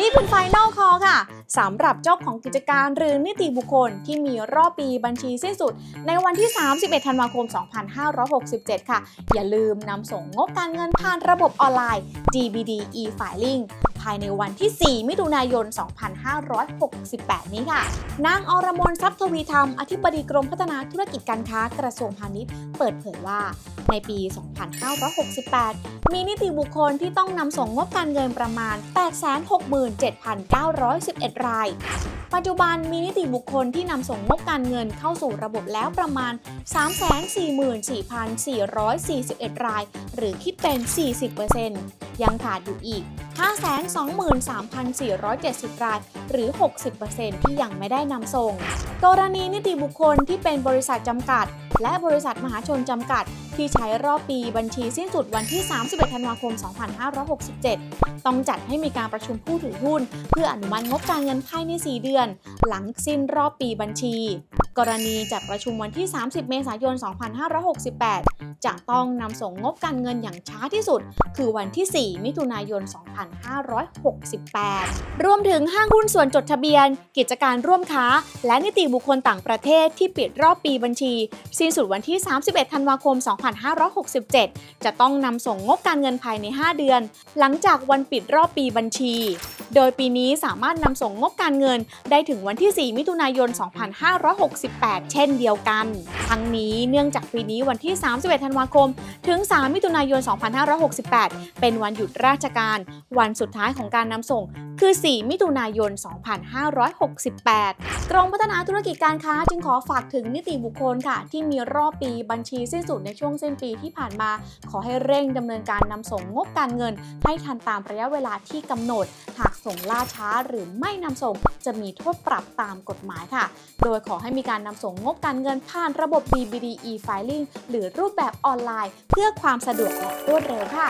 นี่เป็นไฟนอลคอค่ะสำหรับเจ้าของกิจการหรือนิติบุคคลที่มีรอบปีบัญชีสิ้นสุด ในวันที่ 31 ธันวาคม 2567 ค่ะ อย่าลืมนำส่งงบการเงินผ่านระบบออนไลน์ GBD e-filing ายในวันที่ 4 มิถุนายน 2568 นี้ค่ะ นางอรมนทรัพย์ทวีธรรม อธิบดีกรมพัฒนาธุรกิจการค้ากระทรวงพาณิชย์ เปิดเผยว่าในปี 2568 มีนิติบุคคลที่ต้องนำส่งงบการเงินประมาณ 867,911 ราย ปัจจุบันมีนิติบุคคลที่นำส่งงบการเงินเข้าสู่ระบบแล้วประมาณ 344,441 ราย หรือคิดเป็น 40%ยังขาดอยู่อีก 523,470 ราย หรือ 60%ที่ยังไม่ได้นำส่ง กรณีนิติบุคคลที่เป็นบริษัทจำกัด และบริษัทมหาชนจำกัด ที่ใช้รอบปีบัญชีสิ้นสุดวันที่ 31 ธันวาคม 2567 ต้องจัดให้มีการประชุมผู้ถือหุ้น เพื่ออนุมัติงบการเงินภายใน 4 เดือน หลังสิ้นรอบปีบัญชี กรณีจัดประชุมวันที่ 30 เมษายน 2568 จะต้องนำส่งงบการเงินอย่างช้าที่สุด คือวันที่ 4 มิถุนายน 2568 รวมถึงห้างหุ้นส่วนจดทะเบียน กิจการร่วมค้า และนิติบุคคลต่างประเทศที่ปิดรอบปีบัญชี สิ้นสุดวันที่ 31 ธันวาคม 2567 จะต้องนำส่งงบการเงินภายใน 5 เดือน หลังจากวันปิดรอบปีบัญชี โดยปีนี้สามารถนำส่งงบการเงินได้ถึงวันที่ 4 มิถุนายน68 เช่นเดียวกัน ทั้งนี้เนื่องจากปีนี้วันที่ 31 ธันวาคม ถึง 3 มิถุนายน 2568 เป็นวันหยุดราชการ วันสุดท้ายของการนำส่ง คือ 4 มิถุนายน 2568 กรมพัฒนาธุรกิจการค้าจึงขอฝากถึงนิติบุคคลค่ะ ที่มีรอบปีบัญชีสิ้นสุดในช่วงสิ้นปีที่ผ่านมา ขอให้เร่งดำเนินการนำส่งงบการเงิน ให้ทันตามระยะเวลาที่กำหนด หากส่งล่าช้าหรือไม่นำส่ง จะมีโทษปรับตามกฎหมายค่ะ โดยขอให้มีการนำส่งงบการเงินผ่านระบบ BBD e-filing หรือรูปแบบออนไลน์ เพื่อความสะดวกและรวดเร็วค่ะ